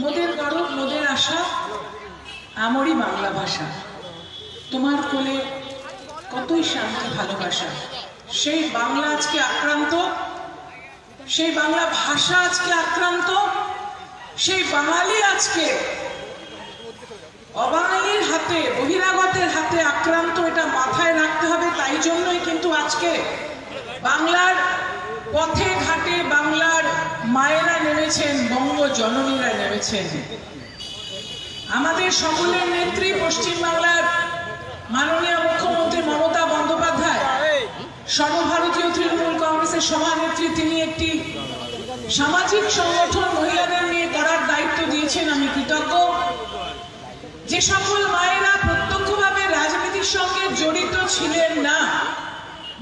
মোদের গরব মোদের আশা আমরই বাংলা ভাষা। তোমার কোলে কতই শান্তি, ভালোবাসা। সেই বাংলা আজকে আক্রান্ত, সেই বাংলা ভাষা আজকে আক্রান্ত, সেই বাঙালি আজকে অবাঙালির হাতে, বহিরাগতের হাতে আক্রান্ত, এটা মাথায় রাখতে হবে। তাই জন্যই কিন্তু আজকে বাংলার পথে ঘাটে বাংলার মায়েরা নেমেছেন বঙ্গ জননীরা নেমেছেন। আমাদের সকলের নেত্রী পশ্চিমবাংলার মাননীয় মুখ্যমন্ত্রী মমতা বন্দ্যোপাধ্যায়, সর্বভারতীয় তৃণমূল কংগ্রেসের সভানেত্রী, তিনি একটি সামাজিক সংগঠন মহিলাদের নিয়ে করার দায়িত্ব দিয়েছেন, আমি কৃতজ্ঞ। যে সকল মায়েরা প্রত্যক্ষভাবে রাজনীতির সঙ্গে জড়িত ছিলেন না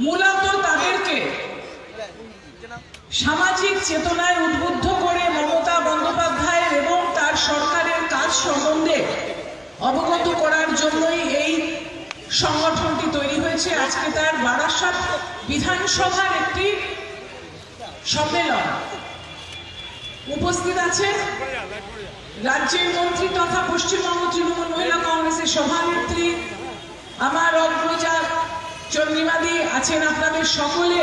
মূলত তাদেরকে সামাজিক চেতনায় উদ্বুদ্ধ করে মমতা বন্দ্যোপাধ্যায়ের এবং তার সরকারের কাজ সম্বন্ধে অবগত করার জন্যই এই সংগঠনটি তৈরি হয়েছে। আজকে তার বারাসাত বিধানসভার একটি সম্মেলন। উপস্থিত আছেন রাজ্যের মন্ত্রী তথা পশ্চিমবঙ্গ তৃণমূল মহিলা কংগ্রেসের সভানেত্রী আমার অগ্রজা চন্দ্রিমাদি আছেন। আপনাদের সকলে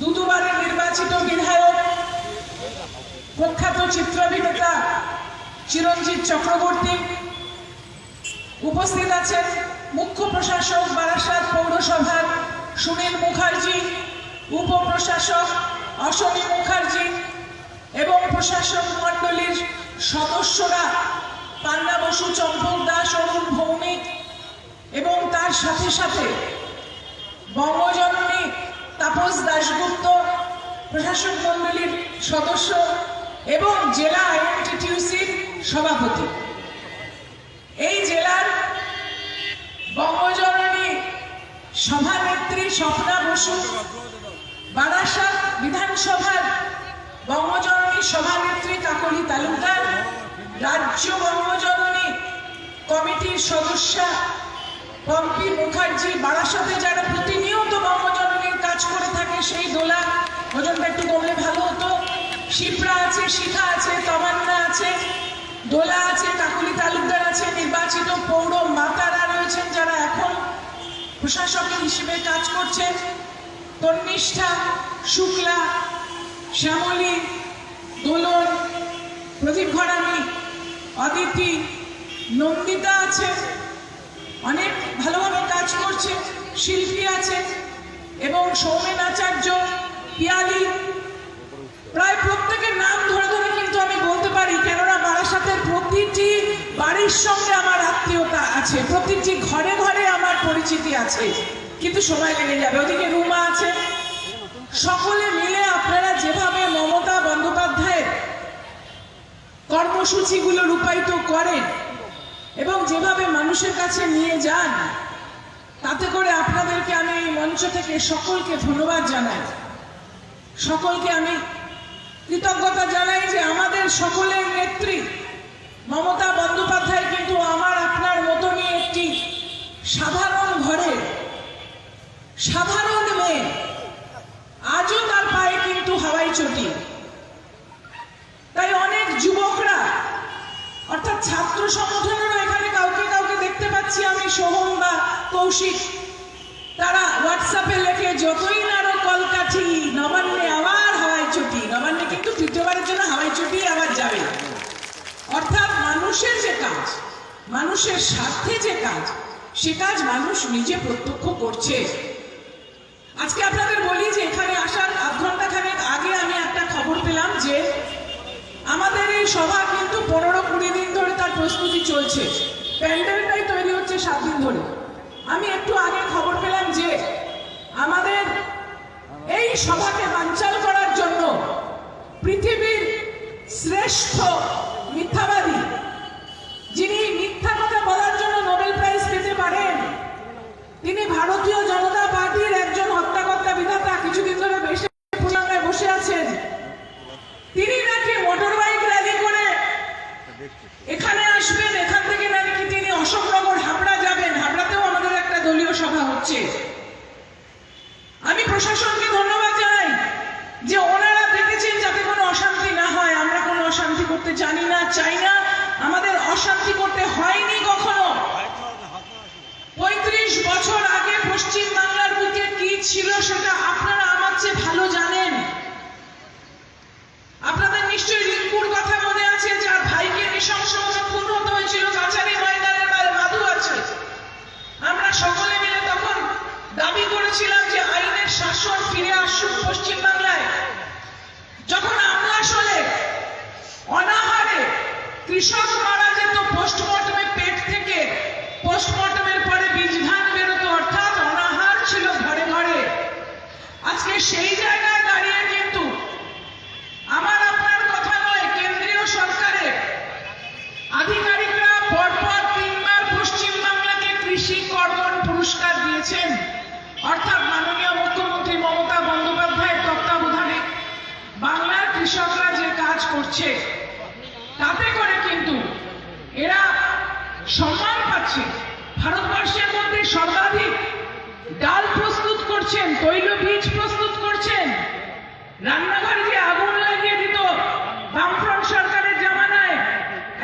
দু দুবারের নির্বাচিত বিধায়ক, প্রখ্যাত চিত্রাভিনেতা চিরঞ্জিত চক্রবর্তী উপস্থিত আছেন মুখ্য প্রশাসক বারাসাত পৌরসভার সুনীল মুখার্জি, উপপ্রশাসক অশ্বনী মুখার্জি এবং প্রশাসক মণ্ডলীর সদস্যরা পান্না বসু, চম্পক দাস, অরুণ ভৌমিক এবং তার সাথে সাথে বঙ্গজননী তাপস দাশগুপ্ত প্রশাসক মণ্ডলীর সদস্য এবং জেলা আইএনটিটিউসির সভাপতি। এই জেলার বঙ্গজননী সভানেত্রী স্বপ্না বসু, বারাসাত বিধানসভার বঙ্গজননী সভানেত্রী কাকলি তালুকদার, রাজ্য বঙ্গজননী কমিটির সদস্যা পম্পি মুখার্জি, বারাসাতে যারা প্রতিনিয়ত বঙ্গজননীর কাজ করে থাকে সেই দোলা। ওজনটা একটু কমলে ভালো হতো। শিপ্রা আছে, শিখা আছে, তমান্না আছে, দোলা আছে, কাকুলি তালুকদার আছে, নির্বাচিত পৌর মাতারা রয়েছেন যারা এখন প্রশাসকের হিসেবে কাজ করছেন। তন্নিষ্ঠা, শুক্লা, শ্যামলী, দোলন, প্রদীপ ঘরামি অদিতি নন্দিতা আছে অনেক ভালোভাবে কাজ করছে শিল্পী আছে এবং সৌমেন আচার্য, পিয়ালি, প্রায় প্রত্যেকের নাম ধরে ধরে কিন্তু আমি বলতে পারি, কেননা বারাসাতের প্রতিটি বাড়ির সঙ্গে আমার আত্মীয়তা আছে, প্রতিটি ঘরে ঘরে আমার পরিচিতি আছে, কিন্তু সময় লেগে যাবে। ওদিকে রুমা আছে। সকলে মিলে আপনারা যেভাবে মমতা বন্দ্যোপাধ্যায়ের কর্মসূচিগুলো রূপায়িত করেন এবং যেভাবে মানুষের কাছে নিয়ে যান তাতে করে আপনাদেরকে আমি এই মঞ্চ থেকে সকলকে ধন্যবাদ জানাই। সকলকে আমি কৃতজ্ঞতা জানাই যে আমাদের সকলের নেত্রী মমতা বন্দ্যোপাধ্যায় কিন্তু আমার আপনার মতনই একটি সাধারণ ঘরের সাধারণ মেয়ে। আজও তার পায়ে কিন্তু হাওয়াই চটি। তাই অনেক যুবকরা, অর্থাৎ ছাত্র সংগঠনেরও এখানে কাউকে কাউকে দেখতে পাচ্ছি আমি, সোহম কৌশিক। তারা হোয়াটসঅ্যাপে লেখে, যতই নারো কলকাঠি, নবান্নে আবার হাওয়াই চটি। নবান্নে কিন্তু তৃতীয়বারের জন্য হাওয়াই চটি আবার যাবে। অর্থাৎ মানুষের যে কাজ, মানুষের স্বার্থে যে কাজ, সে কাজ মানুষ নিজে প্রত্যক্ষ করছে। আজকে আপনাদের বলি যে এখানে আসার আধ ঘণ্টা খানেক আগে আমি একটা খবর পেলাম যে আমাদের এই সভা কিন্তু পনেরো কুড়ি দিন ধরে তার প্রস্তুতি চলছে। প্যান্ডেলটাই তৈরি হচ্ছে সাত দিন ধরে। আমি একটু আগে খবর পেলাম যে আমাদের এই সভাকে বানচাল করার জন্য পৃথিবীর শ্রেষ্ঠ মিথ্যাবাদী, যিনি মিথ্যা কথা বলার জন্য নোবেল প্রাইজ পেতে পারেন, তিনি ভারতীয় জনতা পার্টির একজন হত্যাকর্তা বিধাতা কিছুদিন ধরে বেশি বসে আছেন। তিনি নাকি মোটর বাইক র্যালি করে এখানে আসবেন এখান থেকে নাকি তিনি অশোকনগর হাবড়া যাবেন হাবড়াতেও আমাদের একটা দলীয় সভা হচ্ছে আমি প্রশাসনকে ধন্যবাদ জানাই যে ওনারা দেখেছেন যাতে কোনো অশান্তি না হয়। আমরা কোনো অশান্তি করতে জানি না, চাই না। আমাদের অশান্তি করতে হয়নি কখনো। পঁয়ত্রিশ বছর আগে পশ্চিম বাংলার বুকে কি ছিল সেটা আপনারা আমার চেয়ে ভালো জানেন আপনাদের নিশ্চয়ই রিঙ্কুর কথা মনে আছে যার ভাইকে নৃশংসভাবে খুন হতে হয়েছিল কাছারি ময়দানের বাইরে মাধু আছে আমরা সকলে মিলে তখন দাবি করেছিলাম যে আইনের শাসন আসুক যখন আমরা আসলে অনাহারে কৃষক মারা যেত পোস্টমর্টমে পেট থেকে পোস্টমর্টমের পরে বীজ ধান বেরোতো, অর্থাৎ অনাহার ছিল ঘরে ঘরে। আজকে সেই জায়গায় দাঁড়িয়ে কিন্তু আমার আপনার কথা নয় কেন্দ্রীয় সরকারের আধিকারিকরা পরপর তিনবার পশ্চিম বাংলাকে কৃষি কর্মণ পুরস্কার দিয়েছেন অর্থাৎ মাননীয় মুখ্যমন্ত্রী মমতা বন্দ্যোপাধ্যায়ের তত্ত্বাবধানে বাংলার কৃষকরা যে কাজ করছে তাতে করে কিন্তু এরা সম্মান পাচ্ছে। ভারতবর্ষের মধ্যে সর্বাধিক ডাল প্রস্তুত করছেন, তৈল বীজ প্রস্তুত করছেন। রান্নাঘরে যে আগুন লাগিয়ে দিত বামফ্রন্ট সরকারের জামানায়,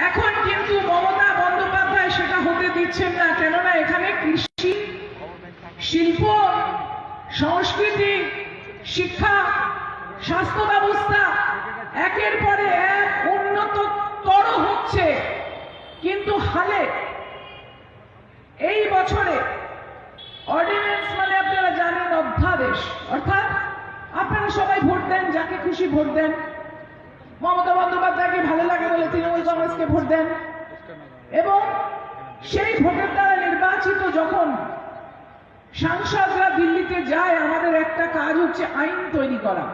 এখন কিন্তু মমতা বন্দ্যোপাধ্যায় সেটা হতে দিচ্ছেন না। কেননা এখানে কৃষি, শিল্প, সংস্কৃতি, শিক্ষা, স্বাস্থ্য ব্যবস্থা একের পরে এক উন্নততর হচ্ছে কিন্তু হালে, এই বছরে অর্ডিন্যান্স মানে আপনারা জানেন অধ্যাদেশ। অর্থাৎ আপনারা সবাই ভোট দেন, যাকে খুশি ভোট দেন। মমতা বন্দ্যোপাধ্যায়কে ভালো লাগে বলে তৃণমূল কংগ্রেসকে ভোট দেন। এবং সেই ভোটের দ্বারা নির্বাচিত যখন সাংসদরা দিল্লিতে যায়, আমাদের একটা কাজ হচ্ছে আইন তৈরি করা।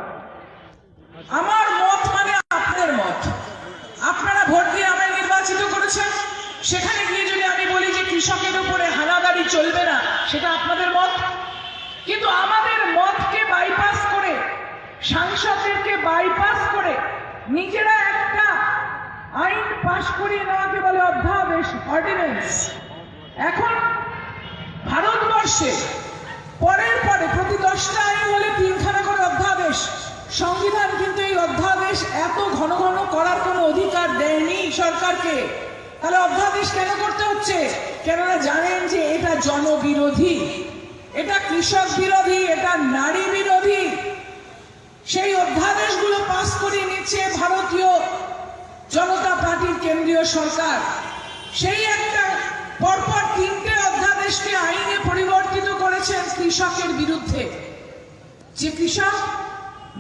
আমার মত মানে আপনাদের মত। আপনারা ভোট দিয়ে আমায় নির্বাচিত করেছেন। সেখানে গিয়ে যদি আমি বলি যে কৃষকের উপরে হানাদারি চলবে না, সেটা আপনাদের মত? কিন্তু আমাদের মতকে বাইপাস করে, সাংসদদেরকে বাইপাস করে, নিজেরা একটা আইন পাশ করিয়ে নেওয়াকে বলে অধ্যাদেশ অর্ডিন্যান্স এখন ভারতবর্ষে পরের পরে প্রতি দশটা আইন হলে তিনখানা করে অধ্যাদেশ। সংবিধান কিন্তু এই অধ্যাদেশ এত ঘন ঘন করার কোনো অধিকার দেয়নি সরকারকে। তাহলে অধ্যাদেশ কেন করতে হচ্ছে? কেননা জানেন যে এটা জনবিরোধী। এটা কৃষক বিরোধী, এটা নারী বিরোধী। সেই অধ্যাদেশগুলো পাস করে নিচ্ছে ভারতীয় জনতা পার্টির কেন্দ্রীয় সরকার। সেই একটা পরপর তিনটে অধ্যাদেশকে আইনে পরিবর্তিত করেছেন কৃষকের বিরুদ্ধে। যে কৃষক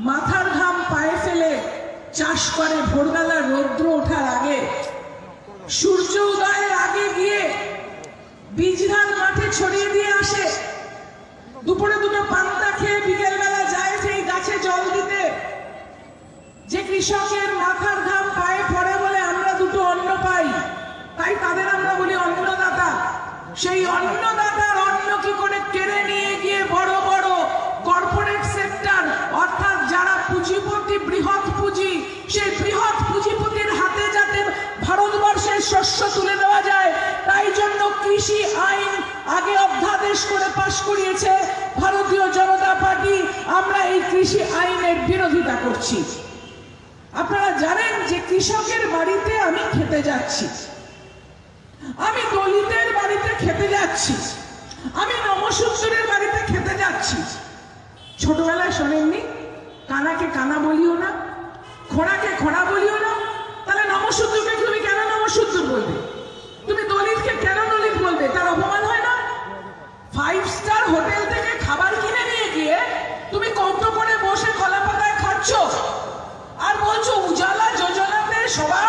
মাথার ঘাম পায়ে ফেলে চাষ করে ভোরবেলা রৌদ্র ওঠার আগে সূর্য উদয়ের আগে গিয়ে বীজ মাঠে ছড়িয়ে দিয়ে আসে। দুপুরে দুটো পান্তা খেয়ে বিকেল বেলা যায় সেই গাছে জল দিতে। যে কৃষকের মাথার ঘাম পায়ে পড়ে বলে আমরা দুটো অন্ন পাই, তাই তাদের আমরা বলি অন্নদাতা। সেই অন্নদাতার অন্ন কি করে কেড়ে নিয়ে গিয়ে বড় বড় কর্পোরেট সেক্টর অর্থাৎ যারা পুঁজিপতি, বৃহৎ পুঁজি, সেই বৃহৎ পুঁজিপতির হাতে যাতে ভারতবর্ষের শস্য তুলে দেওয়া যায়। তাই জন্য কৃষি আইন আগে অধ্যাদেশ করে পাশ করিয়েছে। ভারতীয় জনতা পার্টি, আমরা এই কৃষি আইনের বিরোধিতা করছি। আপনারা জানেন যে কৃষকের বাড়িতে আমি খেতে যাচ্ছি। আমি দলিতের বাড়িতে খেতে যাচ্ছি। আমি নমসূত্রের বাড়িতে খেতে যাচ্ছি। ছোটবেলায় শোনেননি? কানাকে কানা বলিও না, খোড়াকে খোড়া বলিও না। তাহলে নমসূত্রকে তুমি কেন নমসূত্র বলবে। তুমি দলিতকে কেন দলিত বলবে? তার অপমান হয় না? ফাইভ স্টার হোটেল থেকে খাবার কিনে নিয়ে গিয়ে তুমি কৌটো করে বসে কলা পাতায় খাচ্ছ। আর বলছো, উজালা যোজনাতে সবার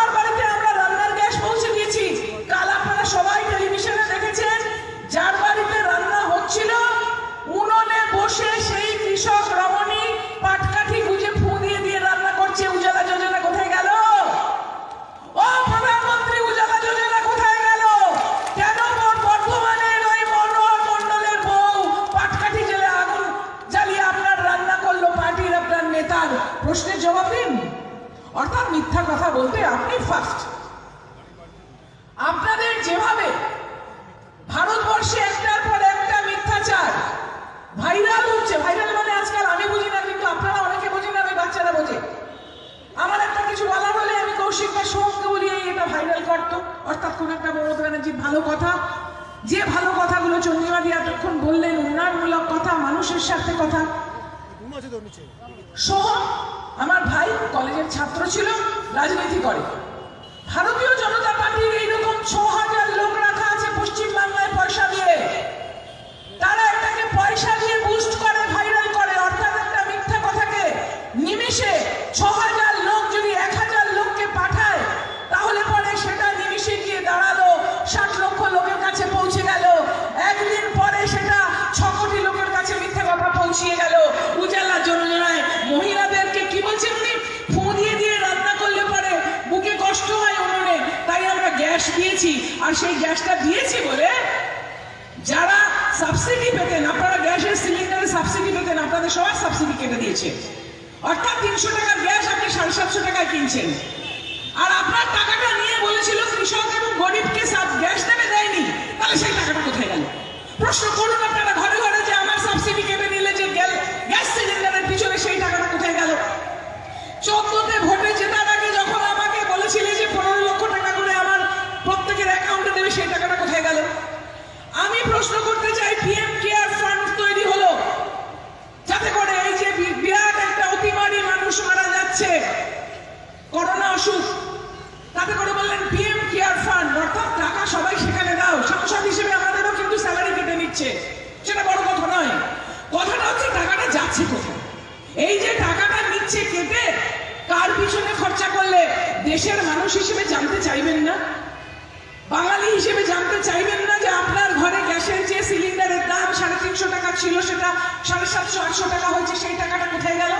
অর্থাৎ কোন একটা মমতা ব্যানার্জির ভালো কথা। যে ভালো কথাগুলো চন্দ্রিমাদি এতক্ষণ বললেন, উন্নয়নমূলক কথা, মানুষের সাথে কথা। সোহম আমার ভাই কলেজের ছাত্র ছিল, রাজনীতি করে। ভারতীয় জনতা পার্টির এইরকম ছ হাজার লোক রাখা আছে পশ্চিম গ্যাস দিয়েছি আর সেই গ্যাসটা দিয়েছি বলে যারা সাবসিডি পেতেন, আপনারা গ্যাসের সিলিন্ডারে সাবসিডি পেতেন, আপনাদের সবার সাবসিডি কেটে দিয়েছে। অর্থাৎ তিনশো টাকার গ্যাস আপনি সাড়ে সাতশো টাকায় কিনছেন। আর আপনার টাকাটা নিয়ে বলেছিল কৃষক এবং গরিবকে গ্যাস দেবে দেয়নি, তাহলে সেই টাকাটা কোথায় গেল? প্রশ্ন করুন আপনারা ঘরে ঘরে যে আমার সাবসিডি কেটে নিলে যে গ্যাল- গ্যাস সিলিন্ডারের পিছনে সেই টাকাটা কোথায় গেল চোদ্দতে ভোটে জেতার আগে যখন আমাকে বলেছিলে যে পনেরো লক্ষ টাকা করে আমার প্রত্যেকের অ্যাকাউন্টে দেবে সেই টাকাটা কোথায় গেল আমি প্রশ্ন করতে চাই পিএম কেয়ার ফান্ড তৈরি হলো যাতে করে এই যে বি- বিরাট একটা অতিমারি মানুষ মারা যাচ্ছে করোনা অসুখ তাতে করে বললেন পিএম কেয়ার ফান্ড অর্থাৎ টাকা সবাই সেখানে দাও সাংসদ হিসেবে আমাদেরও কিন্তু স্যালারি কেটে নিচ্ছে সেটা বড় কথা নয় কথাটা হচ্ছে টাকাটা যাচ্ছে কোথায়? এই যে টাকাটা নিচ্ছে কেটে, কার পিছনে খরচা করলে দেশের মানুষ হিসেবে জানতে চাইবেন না? বাঙালি হিসেবে জানতে চাইবেন না যে আপনার ঘরে গ্যাসের যে সিলিন্ডারের দাম সাড়ে তিনশো টাকা ছিল, সেটা সাড়ে সাতশো, আটশো টাকা হয়েছে, সেই টাকাটা কোথায় গেল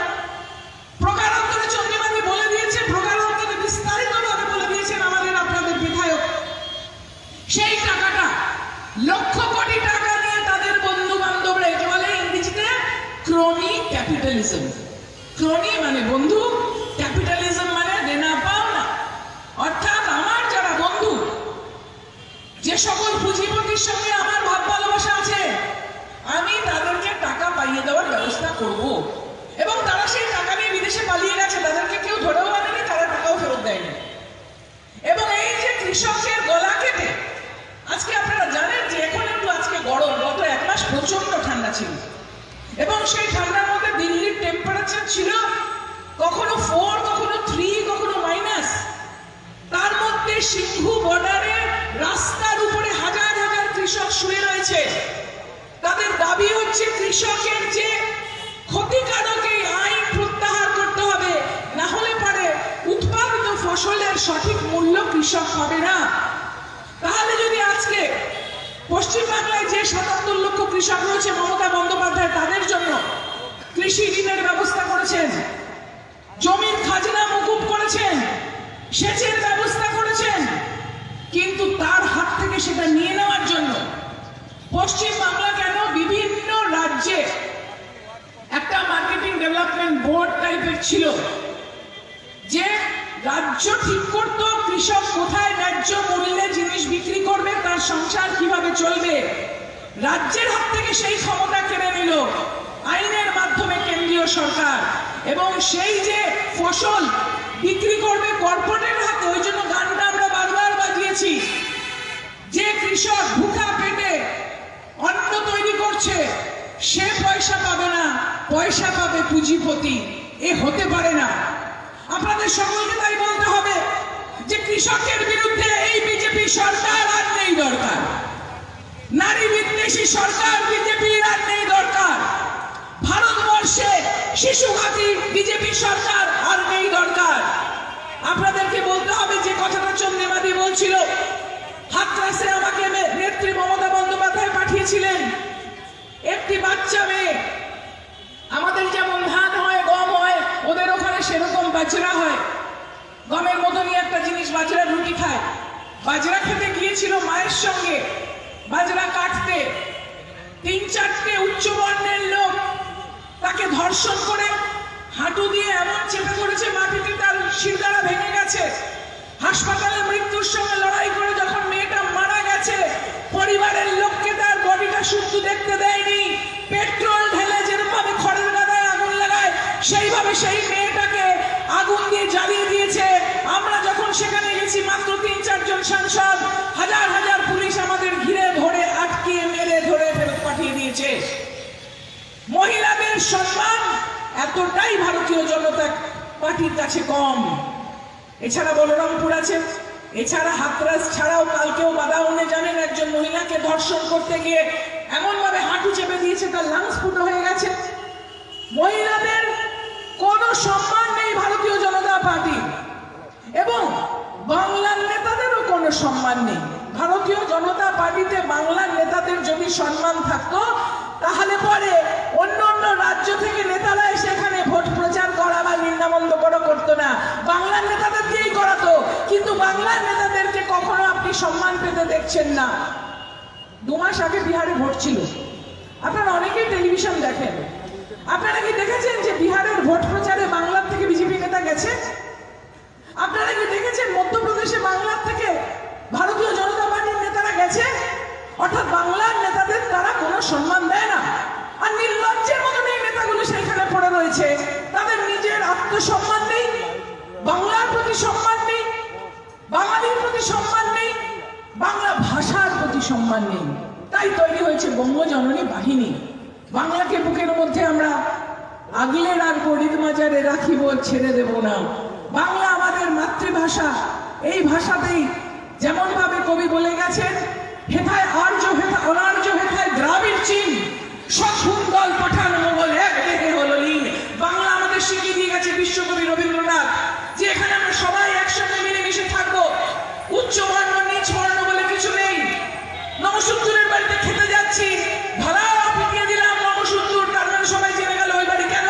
প্রকারান্তরে চন্দ্রবাবু বলে দিয়েছে প্রকারান্তরে বিস্তারিতভাবে বলে দিয়েছেন আমাদের আপনাদের বিধায়ক সেই টাকাটা লক্ষ কোটি টাকা নিয়ে তাদের বন্ধু বান্ধবরা একে বলে ইংরেজিতে ক্রনি ক্যাপিটালিজম ক্রনি মানে বন্ধু ক্যাপিটালিজম মানে দেনা পাওনা। অর্থাৎ আমার যারা বন্ধু, যে সকল পুঁজিপতির সঙ্গে আমার ভাব ভালোবাসা আছে, আমি তাদেরকে টাকা পাইয়ে দেওয়ার ব্যবস্থা করব। এবং তারা সেই টাকা নিয়ে বিদেশে পালিয়ে গেছে, তাদেরকে কেউ ধরেও আনেনি, তারা টাকাও ফেরত দেয়নি। এবং এই যে কৃষকের গলা কেটে, আজকে আপনারা জানেন যে এখন একটু আজকে গরম, গত এক মাস প্রচণ্ড ঠান্ডা ছিল। এবং সেই দিল্লির টেম্পারেচার ছিল কখনো ফোর কখনো থ্রি কখনো মাইনাস তার মধ্যে সিংহু বর্ডারে রাস্তার উপরে হাজার হাজার কৃষক শুয়ে রয়েছে। তাদের দাবি হচ্ছে কৃষকের যে ক্ষতিকারক এই আইন প্রত্যাহার করতে হবে, না হলে পারে উৎপাদিত ফসলের সঠিক মূল্য কৃষক পাবে না। তাহলে যদি আজকে পশ্চিমবাংলায় যে সাতাত্তর লক্ষ কৃষক রয়েছে মমতা বন্দ্যোপাধ্যায়, তাদের জন্য কৃষি ঋণের ব্যবস্থা করেছেন। জমির খাজনা মকুব করেছেন। সেচের ব্যবস্থা করেছেন। কিন্তু তার হাত থেকে সেটা নিয়ে নেওয়ার জন্য পশ্চিম বাংলা কেন বিভিন্ন রাজ্যে একটা মার্কেটিং ডেভেলপমেন্ট বোর্ড টাইপের ছিল যে রাজ্য ঠিক করতো কৃষক কোথায় ন্যায্য মূল্যে জিনিস বিক্রি করবে, তার সংসার কীভাবে চলবে। রাজ্যের হাত থেকে সেই ক্ষমতা কেড়ে নিল। কেন্দ্রীয় সরকার। এবং সেই যে ফসল বিক্রি করবে কর্পোরেটের হাতে, ওই জন্য গানটা আমরা বারবার বাজিয়েছি। যে কৃষক ভুখা পেটে অন্ন তৈরি করছে, সে পয়সা পাবে না, পয়সা পাবে পুঁজিপতি। এ হতে পারে না। আপনাদের সকলকে তাই বলতে হবে যে কৃষকের বিরুদ্ধে এই বিজেপি সরকার আর নেই দরকার। নারী বিদ্বেষী সরকার বিজেপির আর নেই দরকার। ভারতবর্ষে শিশুঘাতী বিজেপি সরকার, আর নেই দরকার। আপনাদেরকে বলতে হবে যে কথাটা চন্দ্রিমাদি বলছিল। হাতরাসে আমাকে নেত্রী মমতা বন্দ্যোপাধ্যায় পাঠিয়েছিলেন। একটি বাচ্চা মেয়ে। আমাদের যেমন ধান হয়, গম হয়, ওদের ওখানে সেরকম বাজরা হয়। গমের মতনই একটা জিনিস বাজরা রুটি খায়। বাজরা খেতে গিয়েছিল মায়ের সঙ্গে। বাজরা কাটতে। তিন চারটে উচ্চ বর্ণের লোক তাকে ধর্ষণ করে হাঁটু দিয়ে এমন চেপে ধরেছে মাটিতে তার শিরদাঁড়া ভেঙে গেছে। হাসপাতালে মৃত্যুর সঙ্গে লড়াই করে যখন মেয়েটা মারা গেছে, পরিবারের লোককে তার বডিটা শুদ্ধ দেখতে দেয়নি। পেট্রোল ঢেলে যেরকম খড়ের গাদায় আগুন লাগায়, সেইভাবে সেই মেয়েটাকে আগুন দিয়ে জ্বালিয়ে দিয়েছে। আমরা যখন সেখানে গেছি, মাত্র তিন চারজন সাংসদ, হাজার হাজার পুলিশ আমাদের ঘিরে ধরে আটকিয়ে মেরে ধরে ফেরত পাঠিয়ে দিয়েছে মহিলাদের সম্মান এতটাই ভারতীয় জনতা পার্টির কাছে কম। এছাড়া বলরামপুর আছে, এছাড়া হাতরাস ছাড়াও কালকেও বাদাউনে জানেন একজন মহিলাকে ধর্ষণ করতে গিয়ে এমন ভাবে হাঁটু চেপে দিয়েছে, তার লাংস ফুটো হয়ে গেছে। মহিলাদের কোনো সম্মান নেই ভারতীয় জনতা পার্টি। এবং বাংলার নেতাদেরও কোনো সম্মান নেই। ভারতীয় জনতা পার্টিতে বাংলার নেতাদের যদি সম্মান থাকতো তাহলে পরে অন্য অন্য রাজ্য থেকে নেতারা এসে এখানে ভোট প্রচার করা বা নিন্দামন্দ করা করতো না। বাংলার নেতাদের দিয়েই করাতো। কিন্তু বাংলার নেতাদেরকে কখনো আপনি সম্মান পেতে দেখছেন না। দু মাস আগে বিহারে ভোট ছিল। আপনারা অনেকেই টেলিভিশন দেখেন। আপনারা কি দেখেছেন যে বিহারের ভোট প্রচারে বাংলার থেকে বিজেপি নেতা গেছে? আপনারা কি দেখেছেন মধ্যপ্রদেশে বাংলার থেকে ভারতীয় জনতা পার্টির নেতারা গেছে? অর্থাৎ বাংলার নেতাদের তারা কোনো সম্মান দেয় না। আর নির্লজ্জের মতন এই নেতাগুলো সেখানে পড়ে রয়েছে, তাদের নিজের আত্মসম্মান নেই, বাংলার প্রতি সম্মান নেই, বাঙালির প্রতি সম্মান নেই, বাংলা ভাষার প্রতি সম্মান নেই। তাই তৈরি হয়েছে বঙ্গজননী বাহিনী। বাংলাকে বুকের মধ্যে আমরা আগলে রাখব মাজারে রাখিব ছেড়ে দেব না। বাংলা আমাদের মাতৃভাষা। এই ভাষাতেই যেমন ভাবে কবি বলে গেছেন হেথায় আর্য হেথা অনার্য হেথায় দ্রাবিড় চীন। পাঠান এক দেহে হলো লীন। বাংলা আমাদের শিখিয়ে দিয়ে গেছে বিশ্বকবি রবীন্দ্রনাথ যে এখানে আমরা সবাই একসাথে মিলেমিশে থাকব। উচ্চ বর্ণ নিচ বর্ণ বলে কিছু নেই। নমসূত্রের বাড়িতে খেতে যাচ্ছি ভাড়াও পিটিয়ে দিলাম নমসূত্র তার মানে সবাই জেনে গেল ওই বাড়ি কেন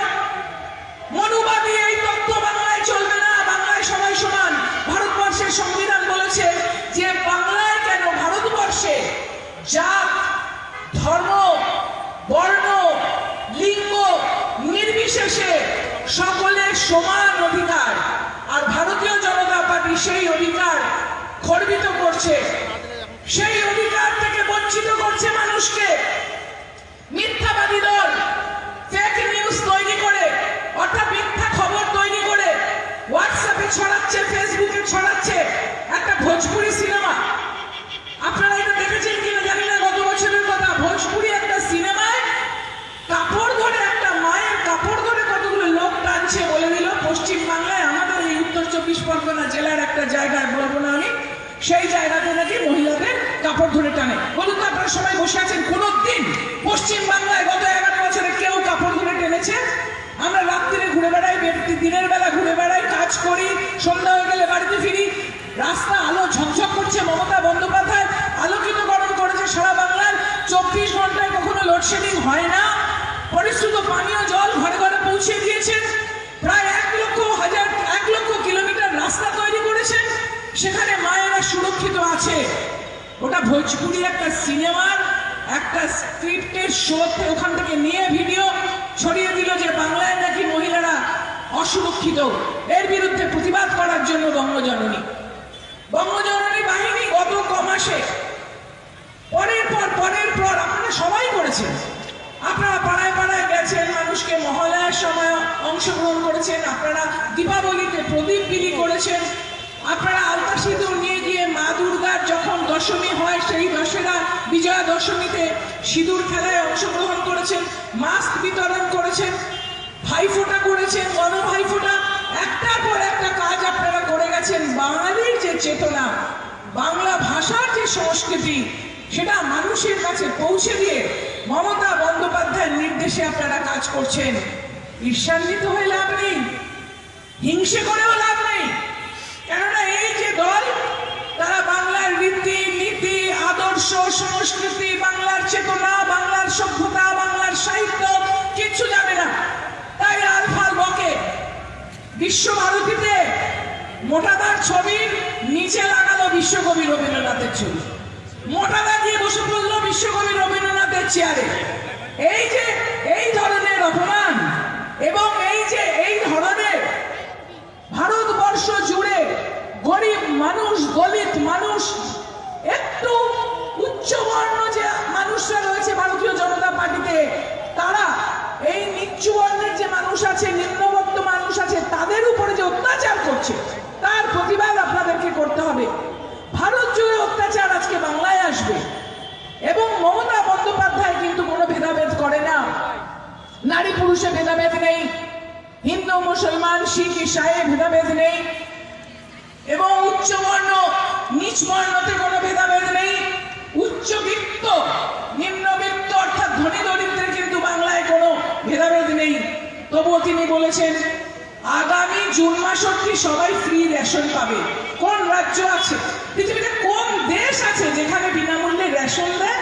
মনুবাদী এই তত্ত্ব বাংলায় চলবে না বাংলায় সবাই সমান ভারতবর্ষের সংবিধান বলেছে যে বাংলায় কেন ভারতবর্ষে জাত ধর্ম বর্ণ লিঙ্গ নির্বিশেষে সকলের সমান অধিকার আর ভারতীয় জনতা পার্টি সেই অধিকার খর্বিত করছে। সেই অধিকার থেকে বঞ্চিত করছে মানুষকে। মিথ্যাবাদী দল ফেক নিউজ তৈরি করে, অর্থাৎ মিথ্যা খবর তৈরি করে হোয়াটসঅ্যাপে ছড়াচ্ছে ফেসবুকে ছড়াচ্ছে, একটা ভোজপুরি সিনেমা। আপনারা সেই জায়গাতে নাকি মহিলাদের কাপড় ধরে টানে। বলুন তো আপনারা সবাই বসে আছেন কোনো দিন পশ্চিম বাংলায় গত এগারো বছরে কেউ কাপড় ধরে টেনেছে? আমরা রাত্রিরে ঘুরে বেড়াই দিনের বেলা ঘুরে বেড়াই, কাজ করি, সন্ধ্যা হয়ে গেলে বাড়িতে ফিরি। রাস্তা আলো ঝকঝক করছে মমতা বন্দ্যোপাধ্যায়। আলোকিত গরম করেছে সারা বাংলার। চব্বিশ ঘন্টায় কখনো লোডশেডিং হয় না। পরিশ্রুত পানীয় জল ঘরে ঘরে পৌঁছে দিয়েছেন প্রায় এক লক্ষ হাজার এক লক্ষ কিলোমিটার রাস্তা তৈরি করেছেন সেখানে মায়েরা সুরক্ষিত আছে। ওটা ভোজপুরি একটা সিনেমার, একটা স্ক্রিপ্টের শোতে ওখান থেকে নিয়ে ভিডিও ছড়িয়ে দিল যে বাংলায় নাকি মহিলারা অসুরক্ষিত। এর বিরুদ্ধে প্রতিবাদ করার জন্য বঙ্গজননী। বঙ্গজননী বাহিনী গত কমাসে পরের পর পরের পর আপনারা সবাই করেছেন। আপনারা পাড়ায় পাড়ায় গেছেন, মানুষকে মহালয়ার সময় অংশগ্রহণ করেছেন, আপনারা দীপাবলিতে প্রদীপ বিলি করেছেন আপনারা আলতা সিঁদুর নিয়ে গিয়ে মা দুর্গার যখন দশমী হয়, সেই দশেরা বিজয়া দশমীতে সিঁদুর খেলায় অংশগ্রহণ করেছেন, মাস্ক বিতরণ করেছেন, ভাইফোঁটা করেছেন গণ ভাইফোঁটা। একটার পর একটা কাজ আপনারা করে গেছেন, বাঙালির যে চেতনা, বাংলা ভাষার যে সংস্কৃতি, সেটা মানুষের কাছে পৌঁছে দিয়ে মমতা বন্দ্যোপাধ্যায়ের নির্দেশে আপনারা কাজ করছেন। ঈর্ষান্বিত হয়ে লাভ নেই, হিংসে করেও লাভ নেই। কেননা এই যে দল তারা বাংলার রীতি নীতি আদর্শ সংস্কৃতি, বাংলার চেতনা, বাংলার সভ্যতা, বাংলার সাহিত্য কিচ্ছু জানে না। তাই আলফাল বকে বিশ্বভারতীতে মোটাদার ছবির নিচে লাগালো বিশ্বকবি রবীন্দ্রনাথের ছবি। মোটাদা গিয়ে বসে পড়ল বিশ্বকবি রবীন্দ্রনাথের চেয়ারে। এই যে, এই ধরনের অপমান এবং এই যে, এই ধরনের ভারতবর্ষ জুড়ে গরিব মানুষ, দলিত মানুষ একটু উচ্চবর্ণ যে মানুষরা রয়েছে ভারতীয় জনতা পার্টিতে তারা এই নিচু বর্ণের যে মানুষ আছে নিম্নবর্ত মানুষ আছে তাদের উপরে যে অত্যাচার করছে তার প্রতিবাদ আপনাদেরকে করতে হবে ভারত শিখ ঈশায়ে ভেদাভেদ নেই এবং উচ্চবর্ণ নিচ বর্ণতে কোনো ভেদাভেদ নেই। উচ্চবিত্ত, নিম্নবিত্ত অর্থাৎ ধনী দরিদ্রের কিন্তু বাংলায় কোনো ভেদাভেদ নেই। তবুও তিনি বলেছেন, আগামী জুন মাস অব্দি সবাই ফ্রি রেশন পাবে। কোন রাজ্য আছে? পৃথিবীতে কোন দেশ আছে যেখানে বিনামূল্যে রেশন দেয়?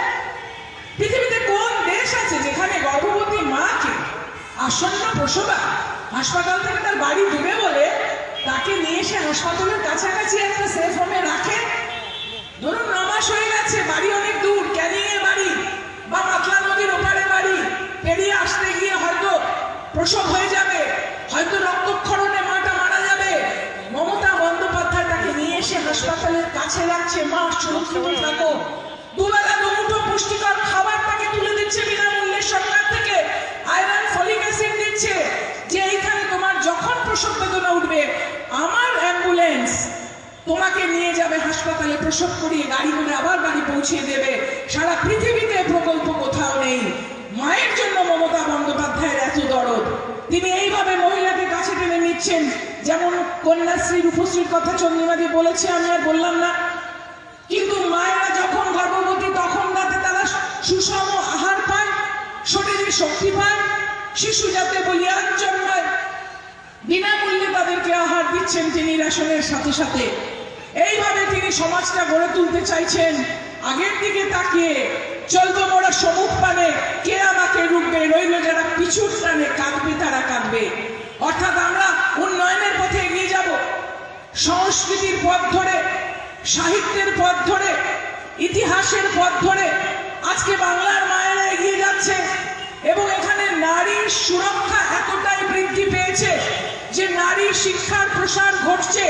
পৃথিবীতে কোন দেশ আছে যেখানে গর্ভবতী মাকে আসন্ন প্রসবা হাসপাতাল থেকে তার বাড়ি দূরে বলে, তাকে নিয়ে এসে হাসপাতালের কাছাকাছি একটা সেফ হোমে রাখে। ধরুন ন মাস হয়ে গেছে, বাড়ি অনেক দূর ক্যানিংয়ে বাড়ি বা মাতলা নদীর ওপারে বাড়ি। পেরিয়ে আসতে গিয়ে হয়তো প্রসব হয়ে যাবে, হয়তো রক্তক্ষরণে মাটা মারা যাবে। মমতা বন্দ্যোপাধ্যায় তাকে নিয়ে এসে হাসপাতালের কাছে রাখছে, মা সুরক্ষিত থাকো। দুবেলা দুমুঠো পুষ্টিকর খাবার তাকে তুলে দিচ্ছে বিনামূল্যে সরকার থেকে আয়রন ফলিক অ্যাসিড দিচ্ছে যে এইখানে তোমার যখন প্রসব বেদনা উঠবে আমার অ্যাম্বুলেন্স তোমাকে নিয়ে যাবে হাসপাতালে প্রসব করিয়ে গাড়ি করে আবার বাড়ি পৌঁছে দেবে। সারা পৃথিবীতে প্রকল্প কোথাও নেই। মায়ের জন্য মমতা বন্দ্যোপাধ্যায়ের এত দরদ। তিনি এইভাবে মহিলাকে কাছে টেনে নিচ্ছেন, যেমন কন্যাশ্রী রূপশ্রীর কথা চন্দ্রিমাদি বলেছে, আমি আর বললাম না। কিন্তু মায়েরা যখন গর্ভবতী, তখন রাতে তারা সুষম আহার পায়, শরীরে শক্তি পায়, শিশু যাতে বলিয়ান জন্মায়, বিনামূল্যে তাদেরকে আহার দিচ্ছেন তিনি রেশনের সাথে সাথে। এইভাবে তিনি সমাজটা গড়ে তুলতে চাইছেন। আগের দিকে তাকিয়ে চলতো মোড়া সমুখ পানে কে আমাকে রুখবে রইল যারা পিছুর টানে কাঁদবে, তারা কাঁদবে। অর্থাৎ আমরা উন্নয়নের পথে এগিয়ে যাব। সংস্কৃতির পথ ধরে, সাহিত্যের পথ ধরে, ইতিহাসের পথ ধরে, আজকে বাংলার মায়েরা এগিয়ে যাচ্ছে। এবং এখানে নারীর সুরক্ষা এতটাই বৃদ্ধি পেয়েছে যে নারী শিক্ষার প্রসার ঘটছে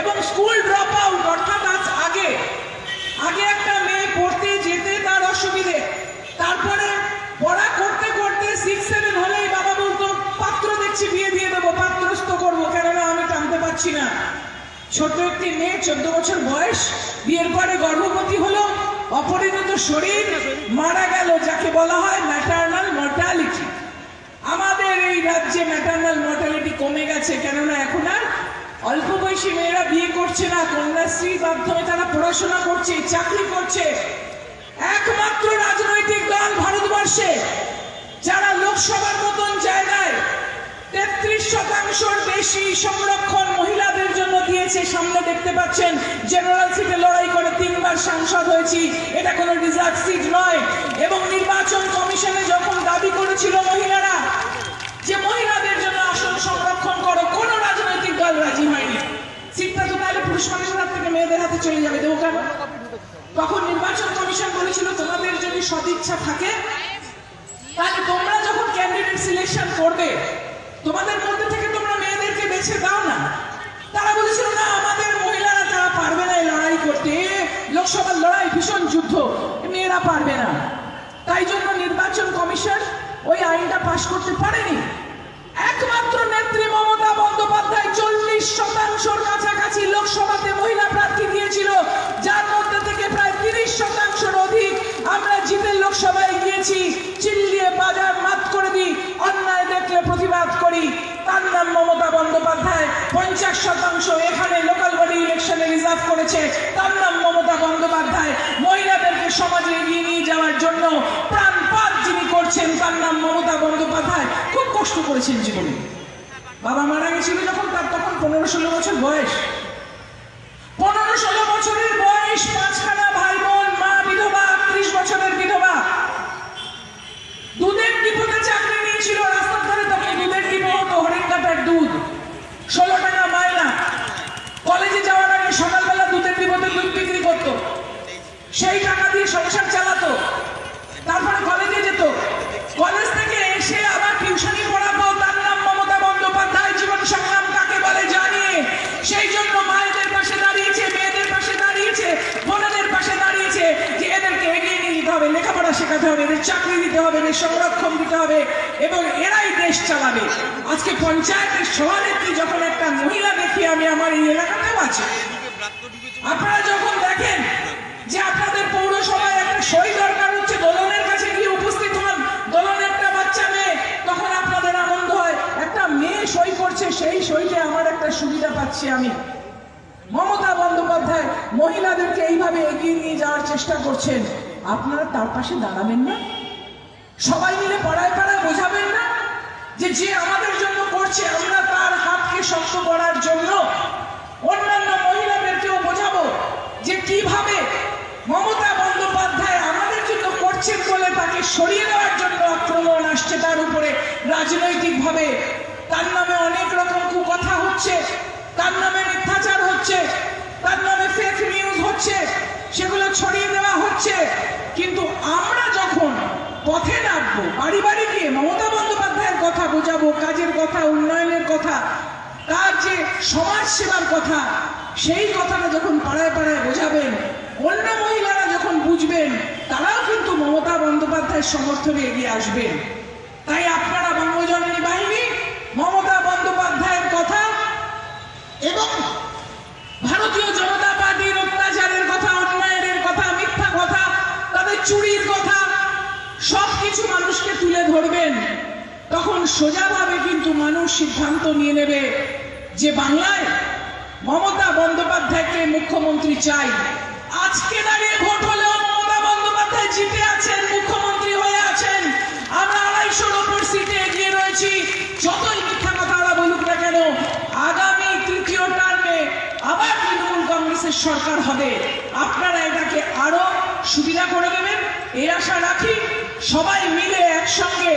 এবং স্কুল ড্রপ আউট অর্থাৎ আজ আগে আগে একটা মেয়ে পড়তে যেতে তার অসুবিধে। তারপরে পড়া করতে করতে সিক্স সেভেন হলেই বাবা বলতো, পাত্র দেখছি, বিয়ে দিয়ে দেবো, পাত্রস্থ করব। কেননা আমি টানতে পারছি না। ছোট একটি মেয়ে, চোদ্দ বছর বয়স, বিয়ের পরে গর্ভবতী হলো অপরিণত শরীর মারা গেল, যাকে বলা হয় ম্যাটার্নাল মর্টালিটি আমাদের এই রাজ্যে ম্যাটার্নাল মর্টালিটি কমে গেছে, কেননা এখন আর অল্প বয়সী মেয়েরা বিয়ে করছে না কন্যাশ্রীর মাধ্যমে তারা পড়াশোনা করছে, চাকরি করছে। একমাত্র রাজনৈতিক দল ভারতবর্ষে, যারা লোকসভার মতন জায়গায় তেত্রিশ শতাংশর বেশি সংরক্ষণ মহিলাদের জন্য দিয়েছে। সামনে দেখতে পাচ্ছেন জেনারেল সিটে লড়াই করে তিনবার সাংসদ হয়েছি। এটা কোনো রিজার্ভ সিট নয়। এবং নির্বাচন কমিশনে যখন দাবি করেছিল মহিলারা যে মহিলাদের জন্য আসন সংরক্ষণ করো, কোনো রাজনৈতিক দল রাজি হয়নি। সিটটা তো তাহলে পুরুষ মানুষের থেকে মেয়েদের হাতে চলে যাবে, দেবো তখন নির্বাচন কমিশন বলেছিল, তোমাদের যদি সদিচ্ছা থাকে তোমাদের মধ্যে থেকে তোমরা মেয়েদেরকে বেছে দাও না। তারা বলেছিল, না, আমাদের মহিলারা তারা পারবে না লড়াই করতে। লোকসভার লড়াই ভীষণ যুদ্ধ। মেয়েরা পারবে না। তাই জন্য নির্বাচন কমিশন ওই আইনটা পাশ করতে পারেনি। একমাত্র নেত্রী মমতা বন্দ্যোপাধ্যায় চল্লিশ শতাংশর কাছাকাছি লোকসভাতে মহিলা প্রার্থী দিয়েছিল। যার মধ্যে থেকে প্রায় তিরিশ শতাংশের অধিক আমরা জিতে লোকসভায় গিয়েছি। চিল্লিয়ে বাজার মাত করে দিই। প্রতিবাদ করি। তার নাম মমতা বন্দ্যোপাধ্যায় পঞ্চাশ শতাংশ এখানে লোকাল বডি ইলেকশনে রিজার্ভ করেছে। তার নাম মমতা বন্দ্যোপাধ্যায় মহিলাদেরকে সমাজে এগিয়ে নিয়ে যাওয়ার জন্য প্রাণপাত যিনি করছেন তার নাম মমতা বন্দ্যোপাধ্যায় খুব কষ্ট করেছেন জীবনে। বাবা মারা গেছিল যখন তার তখন পনেরো ষোলো বছর বয়স। সংরক্ষণ দিতে হবে এবং এরাই দেশ চালাবে। আজকে পঞ্চায়েতের সভানেত্রী যখন একটা মহিলা দেখি, আমি আমার এই এলাকাতেও আছে। আপনারা যখন দেখেন যে আপনাদের পৌরসভায় একটা সই দরকার হচ্ছে, দোলনের কাছে গিয়ে উপস্থিত হন। দোলনের একটা বাচ্চা মেয়ে, তখন আপনাদের আনন্দ হয়। একটা মেয়ে সই করছে, সেই সইতে আমার একটা সুবিধা পাচ্ছি আমি। মমতা বন্দ্যোপাধ্যায় মহিলাদেরকে এইভাবে এগিয়ে নিয়ে যাওয়ার চেষ্টা করছেন। আপনারা তার পাশে দাঁড়াবেন না। সবাই মিলে পাড়ায় পাড়ায় বোঝাবেন না যে যে আমাদের জন্য করছে, আমরা তার হাতকে শক্ত করার জন্য অন্যান্য মহিলাদেরকেও বোঝাবো যে কীভাবে মমতা বন্দ্যোপাধ্যায় আমাদের জন্য করছেন বলে তাকে সরিয়ে দেওয়ার জন্য আক্রমণ আসছে তার উপরে। রাজনৈতিকভাবে তার নামে অনেক রকম কুকথা হচ্ছে, তার নামে মিথ্যাচার হচ্ছে, তার নামে ফেক নিউজ হচ্ছে, সেগুলো ছড়িয়ে দেওয়া হচ্ছে। কিন্তু আমরা যখন পথে নামবো, বাড়ি বাড়ি গিয়ে মমতা বন্দ্যোপাধ্যায়ের কথা বোঝাবো, কাজের কথা, উন্নয়নের কথা, তার যে সমাজ সেবার কথা, সেই কথাটা যখন পাড়ায় পাড়ায় বোঝাবেন, অন্য মহিলারা যখন বুঝবেন, তারাও কিন্তু মমতা বন্দ্যোপাধ্যায়ের সমর্থনে এগিয়ে আসবেন। তাই আপনারা বঙ্গজননী বাহিনী, মমতা বন্দ্যোপাধ্যায়ের কথা এবং কিছু মানুষকে তুলে ধরবেন, তখন সোজাভাবে কিন্তু মানুষ সিদ্ধান্ত নিয়ে নেবে যে বাংলায় মমতা বন্দ্যোপাধ্যায়কে মুখ্যমন্ত্রী চাই। আজকে দাঁড়িয়ে ভোট হলেও মমতা বন্দ্যোপাধ্যায় জিতে আছেন, মুখ্যমন্ত্রী হয়ে আছেন। আমরা আড়াইশোর ওপর সিটে এগিয়ে রয়েছি। যতই মিথ্যা কথা ওরা বলুক না কেন, আগামী তৃতীয় টার্মে আবার তৃণমূল কংগ্রেসের সরকার হবে। আপনারা এটাকে আরও সুবিধা করে দেবেন। এই আশা রাখি সবাই মিলে একসঙ্গে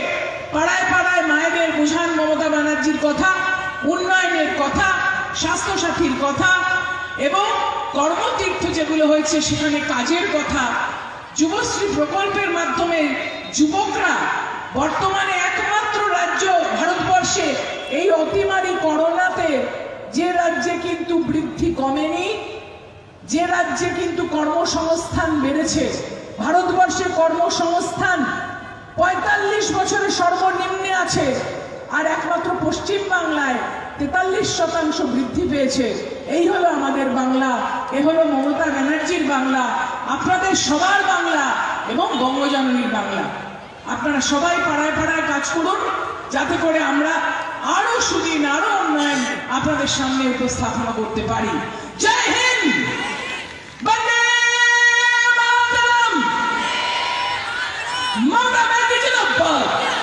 পাড়ায় পাড়ায় মায়েদের বোঝান মমতা ব্যানার্জির কথা, উন্নয়নের কথা, স্বাস্থ্যসাথীর কথা এবং কর্মতীর্থ যেগুলো হয়েছে সেখানে কাজের কথা। যুবশ্রী প্রকল্পের মাধ্যমে যুবকরা বর্তমানে একমাত্র রাজ্য ভারতবর্ষে এই অতিমারি করোনাতে যে রাজ্যে কিন্তু বৃদ্ধি কমেনি, যে রাজ্যে কিন্তু কর্মসংস্থান বেড়েছে ভারতবর্ষে কর্মসংস্থান পঁয়তাল্লিশ বছরে সর্বনিম্নে আছে, আর একমাত্র পশ্চিম বাংলায় তেতাল্লিশ শতাংশ বৃদ্ধি পেয়েছে। এই হলো আমাদের বাংলা, এ হলো মমতা ব্যানার্জির বাংলা, আপনাদের সবার বাংলা এবং বঙ্গজননীর বাংলা। আপনারা সবাই পাড়ায় পাড়ায় কাজ করুন, যাতে করে আমরা আরও সুদিন, আরও উন্নয়ন আপনাদের সামনে উপস্থাপনা করতে পারি। জয় হিন্দ! 아!